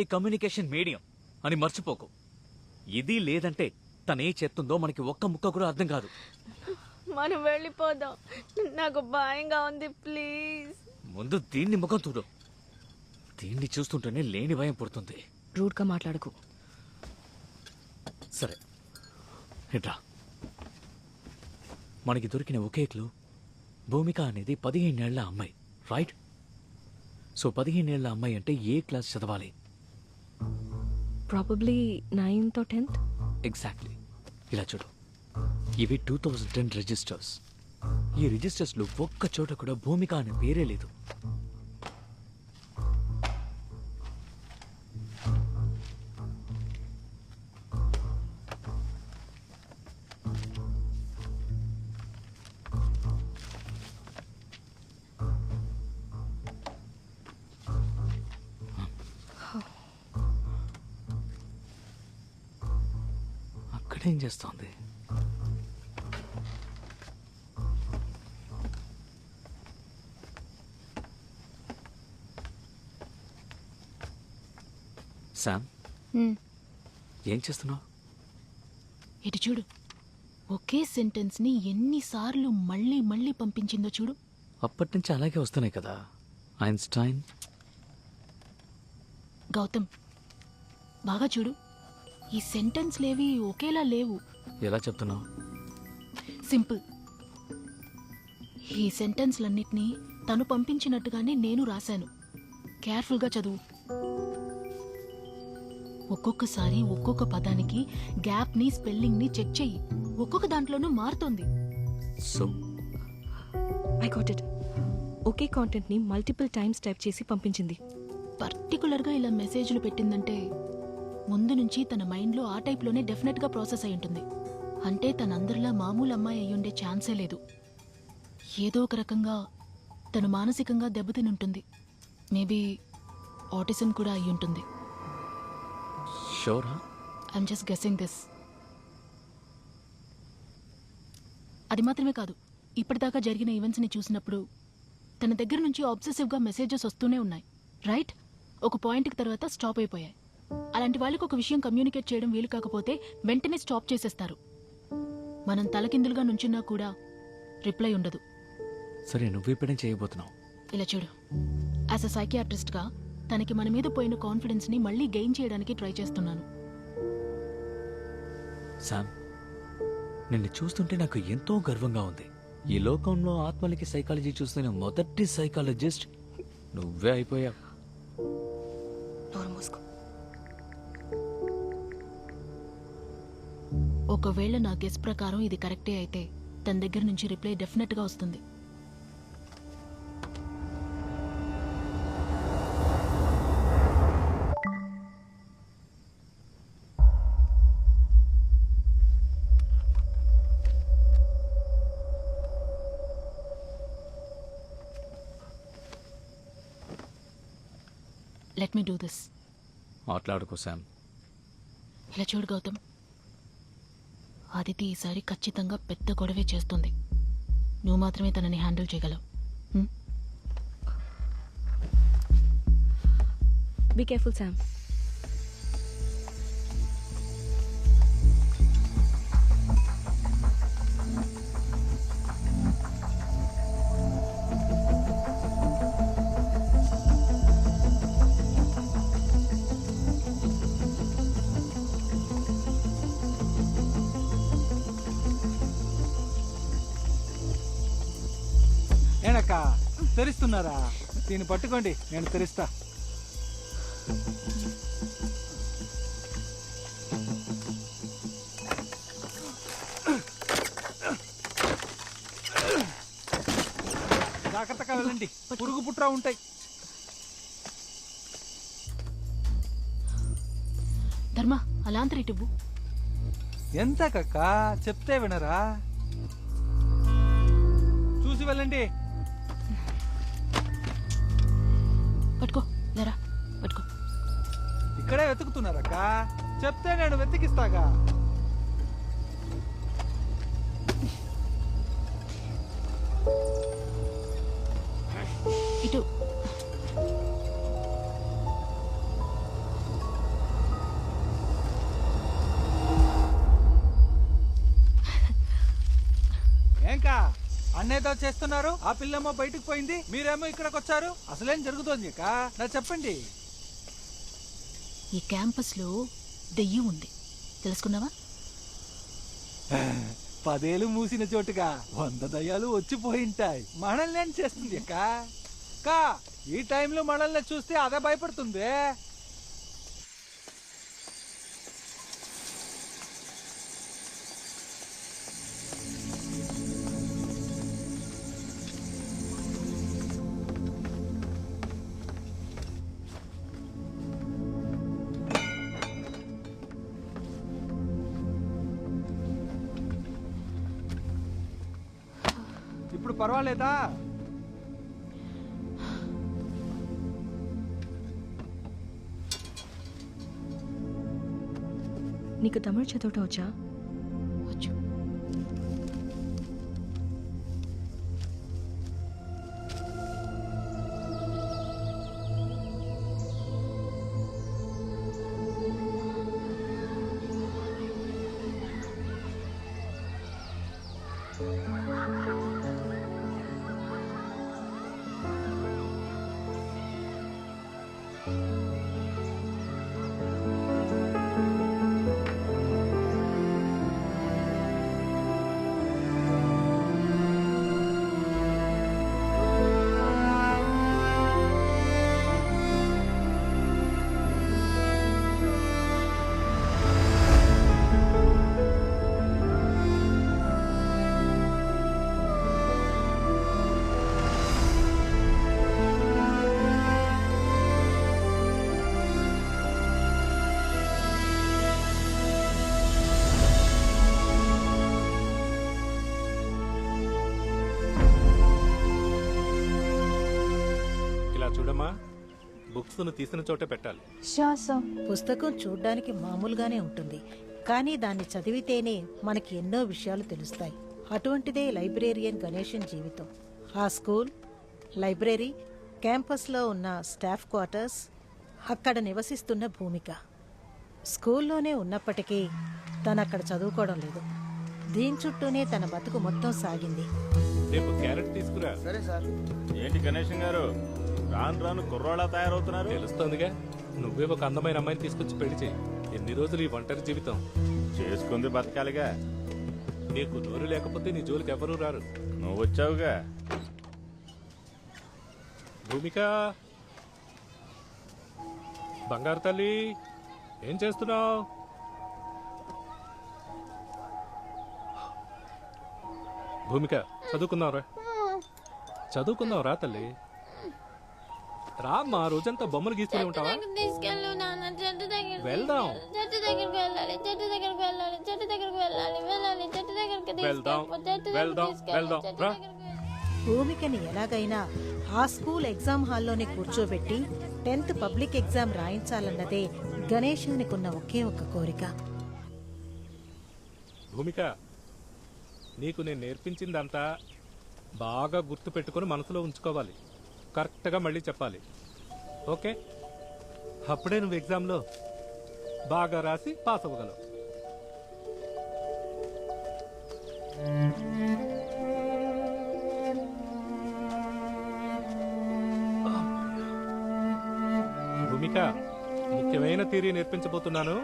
Communication medium అని మర్చిపోకు. ఇది లేదంటే తనే చెప్తుందో మనకి ఒక్క ముక్క కూడా అర్థం కాదు. మనం వెళ్ళిపోదాం. నాకు భయంగా ఉంది ప్లీజ్. ముందు దీన్ని ముఖం చూడు. దీన్ని చూస్తుంటేనే లేని భయం పుడుతుంది. రూడ్గా మాట్లాడకు. సరే. ఇట్రా. మనకి దొరికిన ఒకే క్లూ. భూమిక అనేది పదిహేనేళ్ళ అమ్మాయి. రైట్? సో పదిహేనేళ్ళ అమ్మాయి అంటే ఏ క్లాస్ చదవాలి? ప్రాబబ్లీ నైన్త్ టెన్త్ ఎగ్జాక్ట్లీ ఇలా చూడు. ఇవి టూ థౌజండ్ టెన్ రిజిస్టర్స్ ఈ రిజిస్టర్స్లో ఒక్క చోట కూడా భూమిక అనే పేరే లేదు. అక్కడేం చేస్తోంది? శామ్ ఏం చేస్తున్నావు? ఇటు చూడు. ఒకే సెంటెన్స్ని ఎన్నిసార్లు మళ్ళీ మళ్ళీ పంపించిందో చూడు. అప్పటి నుంచి అలాగే వస్తున్నాయి కదా. ఐన్స్టైన్. గౌతమ్ బాగా చూడు. ఈ సెంటెన్స్ లేవి ఒకేలా లేవు. ఎలా చెప్తున్నావు? సింపుల్. ఈ సెంటెన్స్లన్నిటినీ తను పంపించినట్టుగానే నేను రాశాను. కేర్ఫుల్గా చదువు. ఒక్కొక్కసారి ఒక్కొక్క పదానికి గ్యాప్ని స్పెల్లింగ్ని చెక్ చెయ్యి. ఒక్కొక్క దాంట్లోనూ మారుతోంది. సో? I got it. ఒకే కాంటెంట్ని మల్టిపుల్ టైమ్స్ టైప్ చేసి పంపించింది. పర్టికులర్గా ఇలా మెసేజ్లు పెట్టిందంటే నుంచి తన మైండ్లో ఆ టైప్లోనే డెఫినెట్గా ప్రాసెస్ అయి ఉంటుంది. అంటే తనందరిలా మామూలు అమ్మాయి అయ్యుండే ఛాన్సే లేదు. ఏదో ఒక రకంగా తను మానసికంగా దెబ్బతిని ఉంటుంది. మేబీ ఆటిజం కూడా అయి ఉంటుంది. షోరా ఐఎమ్ జస్ట్ గెస్సింగ్ దిస్ అది మాత్రమే కాదు ఇప్పటిదాకా జరిగిన ఈవెంట్స్ని చూసినప్పుడు తన దగ్గర నుంచి ఆబ్సెసివ్గా మెసేజెస్ వస్తూనే ఉన్నాయి. రైట్ ఒక పాయింట్కి తర్వాత స్టాప్ అయిపోయాయి. అలాంటి వాళ్ళకి ఒక విషయం కమ్యూనికేట్ చేయడం వీలు కాకపోతే వెంటనే స్టాప్ చేసేస్తారు. మనం తలకిందులుగా నుంచున్నా కూడా రిప్లై ఉండదు. సరే నువ్వు ఇప్పుడేం చేయబోతున్నావు? ఇలా చూడు. యాజ్ అ సైకియాట్రిస్ట్గా తనకి మన మీద పోయిన కాన్ఫిడెన్స్ని మళ్ళీ గెయిన్ చేయడానికి ట్రై చేస్తున్నాను. శామ్ నిన్ను చూస్తుంటే నాకు ఎంతో గర్వంగా ఉంది. ఈ లోకంలో ఆత్మలకి సైకాలజీ చూస్తున్న మొదటి సైకాలజిస్ట్ నువ్వే అయిపోయావు. నోరు మూసుకో. ఒకవేళ నా గెస్ ప్రకారం ఇది కరెక్టే అయితే తన దగ్గర నుంచి రిప్లై డెఫినెట్గా వస్తుంది. లెట్ మీ డూ దిస్ మాట్లాడుకో శామ్ ఇలా చూడు గౌతమ్. ఆదితి ఈసారి ఖచ్చితంగా పెద్ద గొడవే చేస్తుంది. నువ్వు మాత్రమే తనని హ్యాండిల్ చేయగలవు. బీ కేర్ఫుల్ శామ్ తెరిస్తున్నారా? దీన్ని పట్టుకోండి నేను తెరిస్తా. జాగ్రత్తగా వెళ్ళండి. పురుగు పుట్రా ఉంటాయి. ధర్మ అలాంతరి ఇటువ్వు ఎంత కక్క చెప్తే వినరా? చూసి వెళ్ళండి. లేరా పట్టుకో. ఇక్కడే వెతుకుతున్నారక్క. చెప్తే నేను వెతికిస్తాగా. ఇటు. అన్నేదో చేస్తున్నారు. ఆ పిల్లేమో బయటకు పోయింది. మీరేమో ఇక్కడికి వచ్చారు. అసలేం జరుగుతోంది నా చెప్పండి. ఈ క్యాంపస్లో దెయ్యం ఉంది. తెలుసుకున్నావా? పదేలు మూసిన చోటుగా వంద దయ్యాలు వచ్చిపోయింటాయి మనల్ని ఏం చేస్తుంది అక్క ఈ టైంలో మనల్ని చూస్తే అదే భయపడుతుంది? పర్వాలేదా? నీకు తమిళ చదవటం వచ్చా? వచ్చు. చూడమ్మా. బుక్స్ను తీసిన చోటే పెట్టాలి. పుస్తకం చూడ్డానికి మామూలుగానే ఉంటుంది. కానీ దాన్ని చదివితేనే మనకి ఎన్నో విషయాలు తెలుస్తాయి. అటువంటిదే లైబ్రేరియన్ గణేషన్ జీవితం. ఆ స్కూల్ లైబ్రరీ క్యాంపస్లో ఉన్న స్టాఫ్ క్వార్టర్స్ అక్కడ నివసిస్తున్న భూమిక. స్కూల్లోనే ఉన్నప్పటికీ తను అక్కడ చదువుకోవడం లేదు. దీని చుట్టూనే తన బతుకు మొత్తం సాగింది. రేపు క్యారెట్ తీసుకురా. ఏంటి గణేశం గారు? రాను రాను కుర్రోళ్ళ తయారవుతున్నారు? తెలుస్తోందిగా. నువ్వే ఒక అందమైన అమ్మాయిని తీసుకొచ్చి పెళ్ళి చేయి ఎన్ని రోజులు ఈ ఒంటరి జీవితం? చేసుకుంది బతకాలిగా. నీకు నోరు లేకపోతే నీ జోలికి ఎవరూ రారు. నువ్వు వచ్చావుగా. భూమిక! బంగారు తల్లి! ఏం చేస్తున్నావు? భూమిక చదువుకుందాంరా. చదువుకుందాం రా తల్లి. రామ్మా రోజంతా బొమ్మలు గీస్తూనే ఉంటావా? తీసుకెళ్ళు నాన్న. చెట్టు దగ్గర వెళ్దాం. చెట్టు దగ్గరికి వెళ్ళాలి చెట్టు దగ్గరికి వెళ్ళాలి చెట్టు దగ్గరికి వెళ్ళాలి వెళ్ళాలి చెట్టు దగ్గరికి వెళ్దాం వెళ్దాం వెళ్దాం రా. భూమికని ఎలాగైనా ఆ స్కూల్ ఎగ్జామ్ హాల్లోనే కూర్చోబెట్టి టెన్త్ పబ్లిక్ ఎగ్జామ్ రాయించాలన్నదే గణేశానికున్న ఒకే ఒక్క కోరిక. భూమిక నీకు నేను నేర్పించిందంతా బాగా గుర్తు పెట్టుకొని మనసులో ఉంచుకోవాలి. కరెక్ట్గా మళ్ళీ చెప్పాలి. ఓకే? అప్పుడే నువ్వు ఎగ్జామ్లో బాగా రాసి పాస్ అవ్వగలవు. భూమిక ముఖ్యమైన థియరీ నేర్పించబోతున్నాను.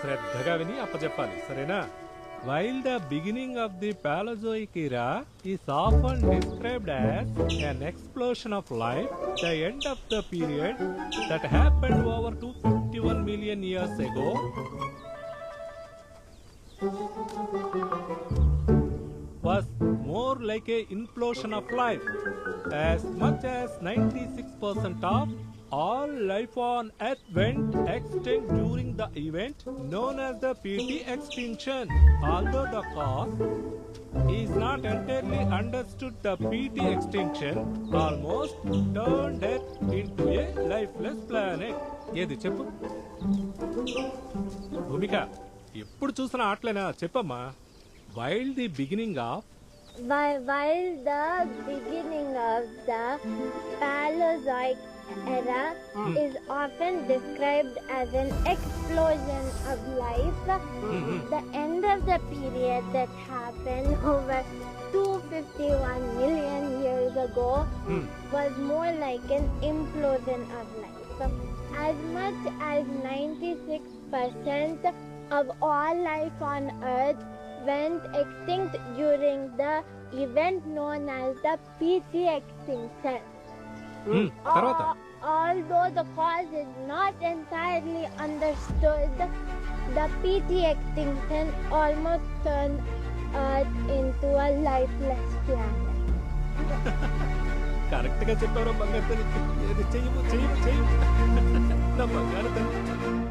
శ్రద్ధగా విని అప్పచెప్పాలి. సరేనా? While the beginning of the Paleozoic era is often described as an explosion of life, the end of the period that happened over 251 million years ago. Was more like an implosion of life. As much as 96% of all life on Earth went extinct during the event known as the PT extinction. Although the cause is not entirely understood, the PT extinction almost turned Earth into a lifeless planet. ఏది చెప్పు భూమిక ఎప్పుడు చూసిన ఆటలేనా చెప్పమ్మా wild the beginning of While, while the beginning of the Paleozoic era hmm. is often described as an explosion of life. Hmm. The end of the period that happened over 251 million years ago hmm. was more like an implosion of life. As much as 96% of all life on Earth went extinct during the event known as the PT extinction. Hmm, తర్వాత Al- Although the cause is not entirely understood, the PT extinction almost turned Earth into a lifeless planet. కరెక్ట్గా చెప్పారో బంగారు తల్లి ఏది చెయ్యము చెయ్యము చెయ్యము నా బంగారు తల్లి